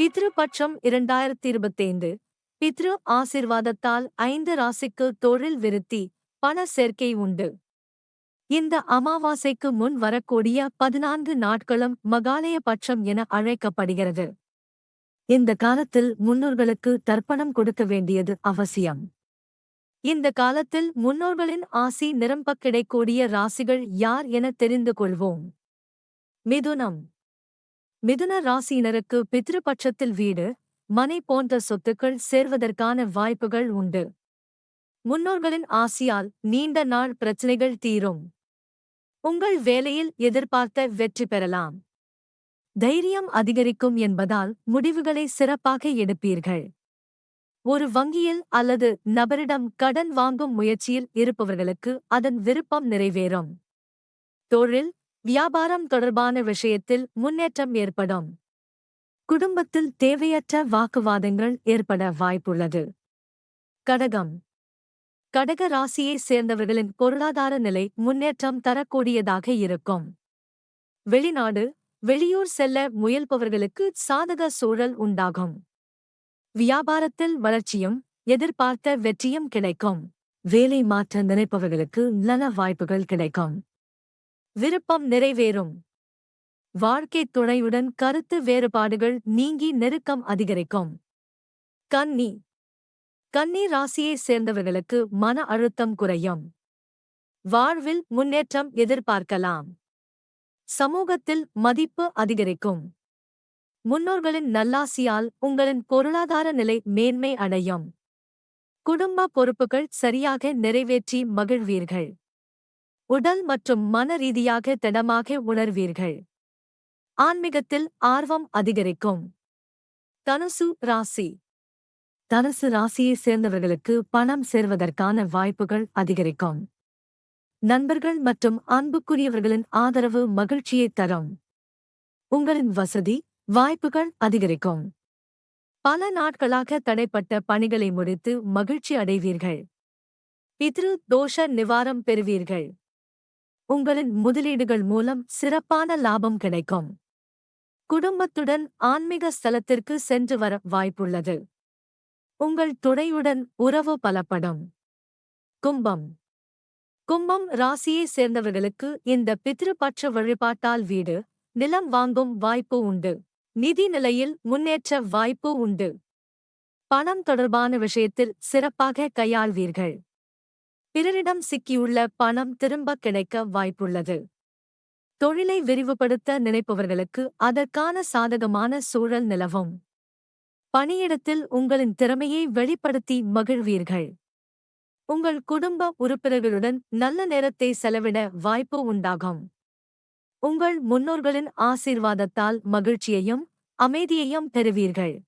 பித்ருபட்சம் இரண்டாயிரத்தி இருபத்தைந்து பித்ரு ஆசிர்வாதத்தால் ஐந்து ராசிக்கு தொழில் விருத்தி பண சேர்க்கை உண்டு. இந்த அமாவாசைக்கு முன் வரக்கூடிய பதினான்கு நாட்களும் மகாலய பட்சம் என அழைக்கப்படுகிறது. இந்த காலத்தில் முன்னோர்களுக்கு தர்ப்பணம் கொடுக்க வேண்டியது அவசியம். இந்த காலத்தில் முன்னோர்களின் ஆசி நிரம்ப கிடைக்கூடிய ராசிகள் யார் என தெரிந்து கொள்வோம். மிதுனம் மிதுன ராசியினருக்கு பித்ருபட்சத்தில் வீடு மனை போன்ற சொத்துக்கள் சேர்வதற்கான வாய்ப்புகள் உண்டு. முன்னோர்களின் ஆசியால் நீண்ட நாள் பிரச்சனைகள் தீரும். உங்கள் வேலையில் எதிர்பார்த்த வெற்றி பெறலாம். தைரியம் அதிகரிக்கும் என்பதால் முடிவுகளை சிறப்பாக எடுப்பீர்கள். ஒரு வங்கியில் அல்லது நபரிடம் கடன் வாங்கும் முயற்சியில் இருப்பவர்களுக்கு அதன் விருப்பம் நிறைவேறும். தொழில் வியாபாரம் தொடர்பான விஷயத்தில் முன்னேற்றம் ஏற்படும். குடும்பத்தில் தேவையற்ற வாக்குவாதங்கள் ஏற்பட வாய்ப்புள்ளது. கடகம். கடக ராசியைச் சேர்ந்தவர்களின் பொருளாதார நிலை முன்னேற்றம் தரக்கூடியதாக இருக்கும். வெளிநாடு வெளியூர் செல்ல முயல்பவர்களுக்கு சாதக சூழல் உண்டாகும். வியாபாரத்தில் வளர்ச்சியும் எதிர்பார்த்த வெற்றியும் கிடைக்கும். வேலை மாற்ற நினைப்பவர்களுக்கு நல வாய்ப்புகள் கிடைக்கும். விருப்பம் நிறைவேறும். வாழ்க்கைத் துணையுடன் கருத்து வேறுபாடுகள் நீங்கி நெருக்கம் அதிகரிக்கும். கன்னி. கன்னி ராசியைச் சேர்ந்தவர்களுக்கு மன அழுத்தம் குறையும். வாழ்வில் முன்னேற்றம் எதிர்பார்க்கலாம். சமூகத்தில் மதிப்பு அதிகரிக்கும். முன்னோர்களின் நல்லாசியால் உங்களின் பொருளாதார நிலை மேன்மை அடையும். குடும்ப பொறுப்புகள் சரியாக நிறைவேற்றி மகிழ்வீர்கள். உடல் மற்றும் மன ரீதியாக திடமாக உணர்வீர்கள். ஆன்மீகத்தில் ஆர்வம் அதிகரிக்கும். தனுசு ராசி. தனுசு ராசியைச் சேர்ந்தவர்களுக்கு பணம் சேர்வதற்கான வாய்ப்புகள் அதிகரிக்கும். நண்பர்கள் மற்றும் அன்புக்குரியவர்களின் ஆதரவு மகிழ்ச்சியைத் தரும். உங்களின் வசதி வாய்ப்புகள் அதிகரிக்கும். பல நாட்களாக தடைப்பட்ட பணிகளை முடித்து மகிழ்ச்சி அடைவீர்கள். பித்ரு தோஷ நிவாரம் பெறுவீர்கள். உங்களின் முதலீடுகள் மூலம் சிறப்பான லாபம் கிடைக்கும். குடும்பத்துடன் ஆன்மீக ஸ்தலத்திற்கு சென்று வர வாய்ப்புள்ளது. உங்கள் துணையுடன் உறவு பலப்படும். கும்பம். கும்பம் ராசியைச் சேர்ந்தவர்களுக்கு இந்த பித்ருபட்ச வழிபாட்டால் வீடு நிலம் வாங்கும் வாய்ப்பு உண்டு. நிதி நிலையில் முன்னேற்ற வாய்ப்பு உண்டு. பணம் தொடர்பான விஷயத்தில் சிறப்பாக கையாள்வீர்கள். பிறரிடம் சிக்கியுள்ள பணம் திரும்ப கிடைக்க வாய்ப்புள்ளது. தொழிலை விரிவுபடுத்த நினைப்பவர்களுக்கு அதற்கான சாதகமான சூழல் நிலவும். பணியிடத்தில் உங்களின் திறமையை வெளிப்படுத்தி மகிழ்வீர்கள். உங்கள் குடும்ப உறுப்பினர்களுடன் நல்ல நேரத்தை செலவிட வாய்ப்பு உண்டாகும். உங்கள் முன்னோர்களின் ஆசீர்வாதத்தால் மகிழ்ச்சியையும் அமைதியையும் பெறுவீர்கள்.